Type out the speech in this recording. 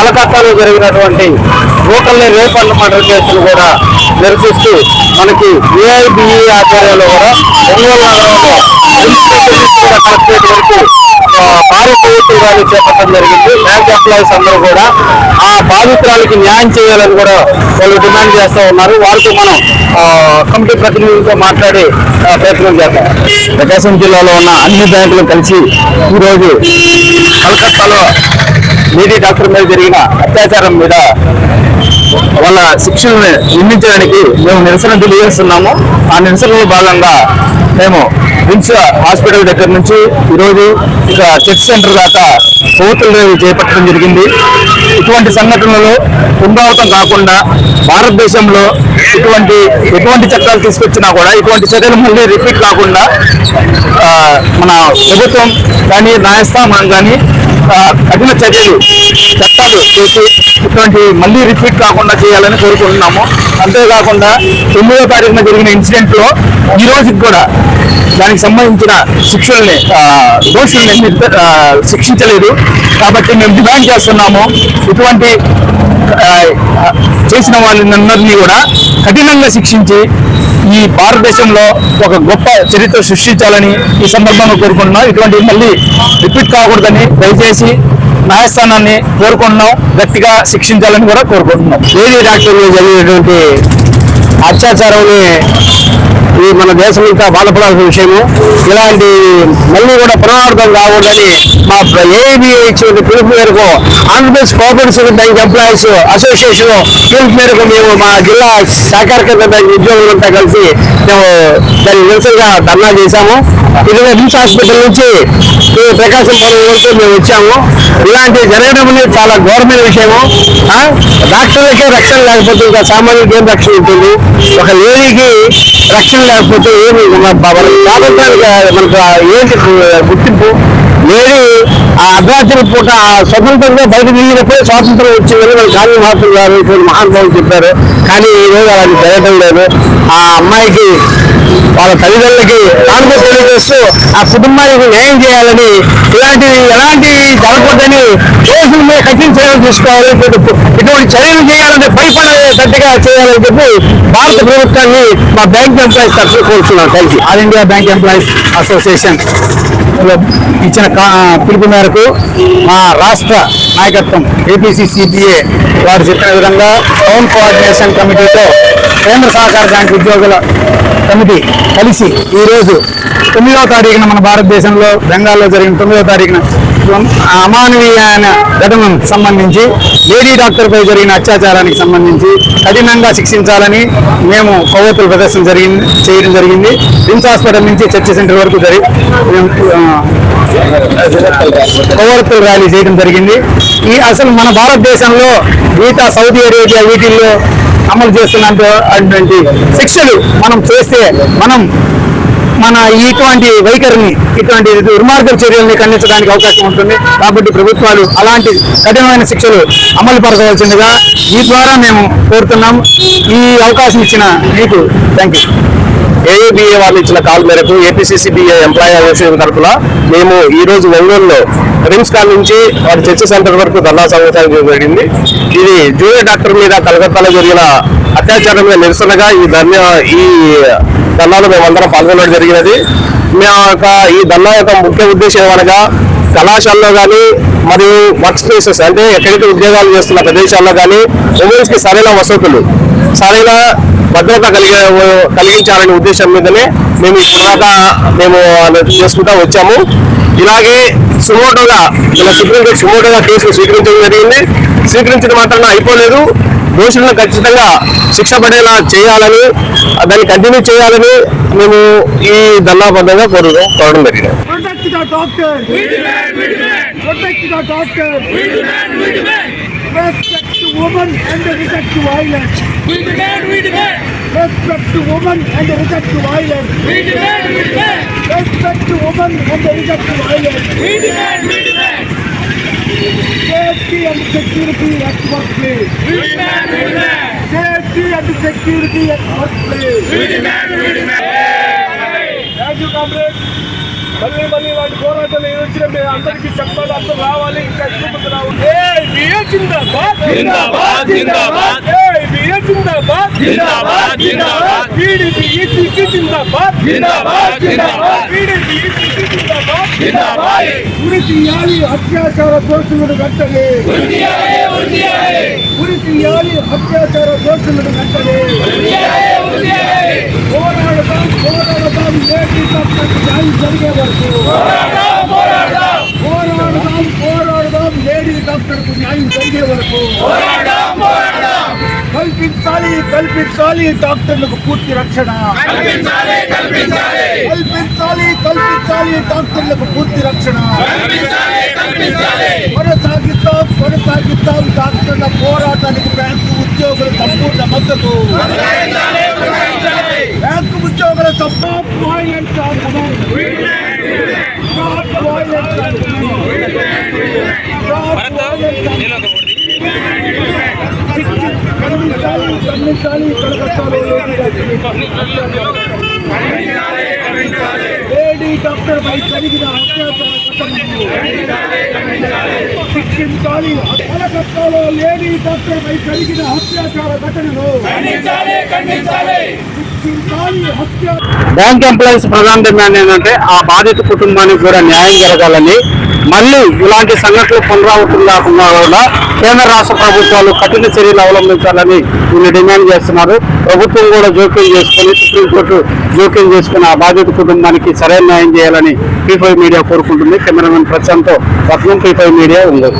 కలకత్తాలో జరిగినటువంటి local రేపల్ murder కేసులు కూడా నిరసిస్తూ మనకి ఏఐబిఈ ఆధ్వర్యంలో కూడా ఒంగోలు నగరంలో కలెక్టరేట్ వరకు ఆ, భారీ చేపట్టడం జరిగింది. బ్యాంక్ ఎంప్లాయీస్ అందరూ కూడా ఆ బాధితురాలకి న్యాయం చేయాలని కూడా వాళ్ళు డిమాండ్ చేస్తూ ఉన్నారు. వాళ్ళతో మనం కమిటీ ప్రతినిధులతో మాట్లాడి ప్రయత్నం చేద్దాం. ప్రకాశం జిల్లాలో ఉన్న అన్ని బ్యాంకులు కలిసి ఈరోజు కలకత్తాలో లేడీ డాక్టర్ మీద జరిగిన అత్యాచారం మీద వాళ్ళ శిక్షలను నిర్మించడానికి మేము నిరసన తెలియజేస్తున్నాము. ఆ నిరసనలో భాగంగా మేము రిమ్స్ హాస్పిటల్ దగ్గర నుంచి ఈరోజు ఇక చెక్ సెంటర్ దాకా కోతులు రేవు చేపట్టడం జరిగింది. ఇటువంటి సంఘటనలు పునరావృతం కాకుండా భారతదేశంలో ఇటువంటి ఎటువంటి చట్టాలు తీసుకొచ్చినా కూడా ఇటువంటి చర్యలు మళ్ళీ రిపీట్ కాకుండా మన ప్రభుత్వం కానీ న్యాయస్థానం కానీ కఠిన చర్యలు చట్టాలు చేసి ఇటువంటి మళ్ళీ రిపీట్ కాకుండా చేయాలని కోరుకుంటున్నాము. అంతేకాకుండా తొమ్మిదో తారీఖున జరిగిన ఇన్సిడెంట్లో ఈ రోజుకి కూడా దానికి సంబంధించిన శిక్షల్ని దోషుల్ని శిక్షించలేదు. కాబట్టి మేము డిమాండ్ చేస్తున్నాము. ఇటువంటి చేసిన వాళ్ళని అందరినీ కూడా కఠినంగా శిక్షించి ఈ భారతదేశంలో ఒక గొప్ప చరిత్ర సృష్టించాలని ఈ సందర్భంగా కోరుకుంటున్నాం. ఇటువంటి మళ్ళీ రిపీట్ కాకూడదని దయచేసి న్యాయస్థానాన్ని కోరుకుంటున్నాం. గట్టిగా శిక్షించాలని కూడా కోరుకుంటున్నాం. ఏది డాక్టర్ జరిగేటువంటి అత్యాచారంని ఈ మన దేశం ఇంకా బాధపడాల్సిన విషయము. ఇలాంటి మళ్ళీ కూడా పునరావృతం కాకూడదని మా ఏబి ఇచ్చిన పిలుపు మేరకు Andhra Pradesh cooperative bank employees association పిలుపు మేరకు మేము మా జిల్లా సహకార బ్యాంక్ ఉద్యోగులంతా కలిసి మేము దాన్ని నిరసనగా ధర్నా చేశాము. ఇది నిమ్స్ హాస్పిటల్ నుంచి ప్రకాశం భవన్ వరకు మేము వచ్చాము. ఇలాంటి జరగడం అనేది చాలా ఘోరమైన విషయము. డాక్టర్లకే రక్షణ లేకపోతే ఇంకా సామాన్యులకి ఏం రక్షణ ఉంటుంది. ఒక లేడీకి రక్షణ లేకపోతే ఏమి మన- మనకి మనకు ఏంటి గుర్తింపు లేడీ ఆ అర్ధరాత్రి పూట స్వతంత్రంగా బయట తిరిగినప్పుడే స్వాతంత్రం వచ్చిందని మన గాంధీ మహాత్ములు గారు ఇటువంటి మహానుభావులు చెప్పారు. కానీ ఈ అలాంటి జరగడం లేదు. ఆ అమ్మాయికి వాళ్ళ తల్లిదండ్రులకి కానుక తెలియజేస్తూ ఆ కుటుంబానికి న్యాయం చేయాలని ఇలాంటి ఎలాంటి జరగకూడదని కేసుల మీద కఠిన చర్యలు తీసుకోవాలి. ఇటువంటి చర్యలు చేయాలి తగ్గట్టుగా చేయాలని చెప్పి భారత ప్రభుత్వాన్ని మా బ్యాంక్ ఎంప్లాయీస్ తరఫున కోరుతున్నాం. Thank you all India bank employees association ఇచ్చిన కా- పిలుపు మేరకు మా రాష్ట్ర నాయకత్వం ఏపీసీ సిపిఏ వారు చెప్పిన విధంగా టౌన్ కోఆర్డినేషన్ కమిటీతో కేంద్ర సహకార బ్యాంక్ ఉద్యోగుల కమిటీ కలిసి ఈరోజు తొమ్మిదవ తారీఖున మన భారతదేశంలో బెంగాల్లో జరిగిన తొమ్మిదవ తారీఖున అమానవీయమైన ఘటనకు సంబంధించి లేడీ డాక్టర్పై జరిగిన అత్యాచారానికి సంబంధించి కఠినంగా శిక్షించాలని మేము కొవ్వొత్తుల ప్రదర్శన జరిగింది చేయడం జరిగింది. రిమ్స్ హాస్పిటల్ నుంచి చర్చ సెంటర్ వరకు జరిగి కొవ్వొత్తుల ర్యాలీ చేయడం జరిగింది. ఈ అసలు మన భారతదేశంలో గీతా సౌదీ అరేబియా వీటిల్లో అమలు చేస్తున్నటువంటి శిక్షలు మనం చేస్తే మనం మన ఇటువంటి వైఖరిని ఇటువంటి దుర్మార్గ చర్యల్ని ఖండించడానికి అవకాశం ఉంటుంది. కాబట్టి ప్రభుత్వాలు అలాంటి కఠినమైన శిక్షలు అమలు పరచవలసిందిగా ఈ ద్వారా మేము కోరుతున్నాం. ఈ అవకాశం ఇచ్చిన మీకు థ్యాంక్ యూ ఏఏబిఏ వాళ్ళు ఇచ్చిన కాల్ మేరకు ఏపీసీసీబీఏ ఎంప్లాయీ అసోసియేషన్ తరఫున మేము ఈ రోజు ఒంగోలులో రిమ్స్ కాల్ నుంచి వారి చర్చ సెంటర్ వరకు ధర్నా సమాచారం జరిగింది. ఇది జూనియర్ డాక్టర్ మీద కలకత్తాలో జరిగిన అత్యాచారం మీద నిరసనగా ఈ ధర్నా ఈ ధర్నాలో మేమందరం పాల్గొనడం జరిగినది. మేము యొక్క ఈ ధర్నా యొక్క ముఖ్య ఉద్దేశం ఏమనగా కళాశాలలో కానీ మరియు వర్క్ స్పేసెస్ అంటే ఎక్కడైతే ఉద్యోగాలు చేస్తున్న ప్రదేశాల్లో కానీ ఉమెన్స్కి సరైన వసతులు సరైన భద్రత కలిగే కలిగించాలనే ఉద్దేశం మీదనే మేము ఈ తర్వాత మేము చేసుకుంటా వచ్చాము. ఇలాగే సుమోటోగా ఇలా సుప్రీంకోర్టు సుమోటోగా కేసులు స్వీకరించడం జరిగింది. స్వీకరించడం మాత్రం అయిపోలేదు. దోషులను ఖచ్చితంగా శిక్ష పడేలా చేయాలని దాన్ని కంటిన్యూ చేయాలని మేము ఈ ధర్నాబద్ధంగా కోరు కోరడం జరిగింది Protect the doctor. We demand, we demand. Protect the doctor. We demand, we demand. Respect to woman and reject to violence. We demand, we demand, Respect to woman and reject to violence. we demand, we demand, Respect to woman and reject to violence. we demand, we demand, Safety and security at workplace. we demand, we demand, Safety and security at workplace. we demand, we demand. Thank you, comrade. మళ్ళీ మళ్ళీ ఇలాంటి పోరాటాలు ఏది వచ్చినా మేము అందరికీ చెప్పాలి అందరూ రావాలి ఇంకా ఎక్కువ రావాలి ஜிந்தாபாத் ஜிந்தாபாத். பிடிபி இசிசி ஜிந்தாபாத். ஜிந்தாபாத் ஜிந்தாபாத். பிடிபி இசிசி ஜிந்தாபாத். ஜிந்தாபாத். உறுதியாளி அத்தியாச்சார தோற்றுவது கட்டது உறுதியாளே உறுதியாளே. உறுதியாளி அத்தியாச்சார தோற்றுவது லேடி டாக்டருக்கு நியாயம் ஜருகே வரது కల్పించాలి డాక్టర్లకు పూర్తి రక్షణ కల్పించాలి, కల్పించాలి. కల్పించాలి కల్పించాలి డాక్టర్లకు పూర్తి రక్షణ కల్పించాలి, కల్పించాలి. కొనసాగిద్దాం కొనసాగిద్దాం డాక్టర్ల పోరాటానికి బ్యాంకు ఉద్యోగుల సంపూర్ణ మద్దతు. బ్యాంకు ఉద్యోగుల సపోర్ట్ ఖండించాలి ఖండించాలి లేడీ డాక్టర్ పై జరిగిన అత్యాచార ఘటనను శిక్షించాలి. కలకత్తాలో లేడీ డాక్టర్ పై జరిగిన అత్యాచార ఘటనను బ్యాంక్ ఎంప్లాయీస్ ప్రధాన డిమాండ్ ఏంటంటే ఆ బాధిత కుటుంబానికి కూడా న్యాయం జరగాలని. మళ్ళీ ఇలాంటి సంఘటనలు పునరావృతం కాకుండా కూడా కేంద్ర రాష్ట్ర ప్రభుత్వాలు కఠిన చర్యలు అవలంబించాలని వీళ్ళు డిమాండ్ చేస్తున్నారు. ప్రభుత్వం కూడా జోక్యం చేసుకుని సుప్రీంకోర్టు జోక్యం చేసుకుని ఆ బాధిత కుటుంబానికి సరైన న్యాయం చేయాలని పీఫై మీడియా కోరుకుంటుంది. కెమెరామెన్ ప్రశాంత్ పట్నం పీఫై మీడియా ఉంది.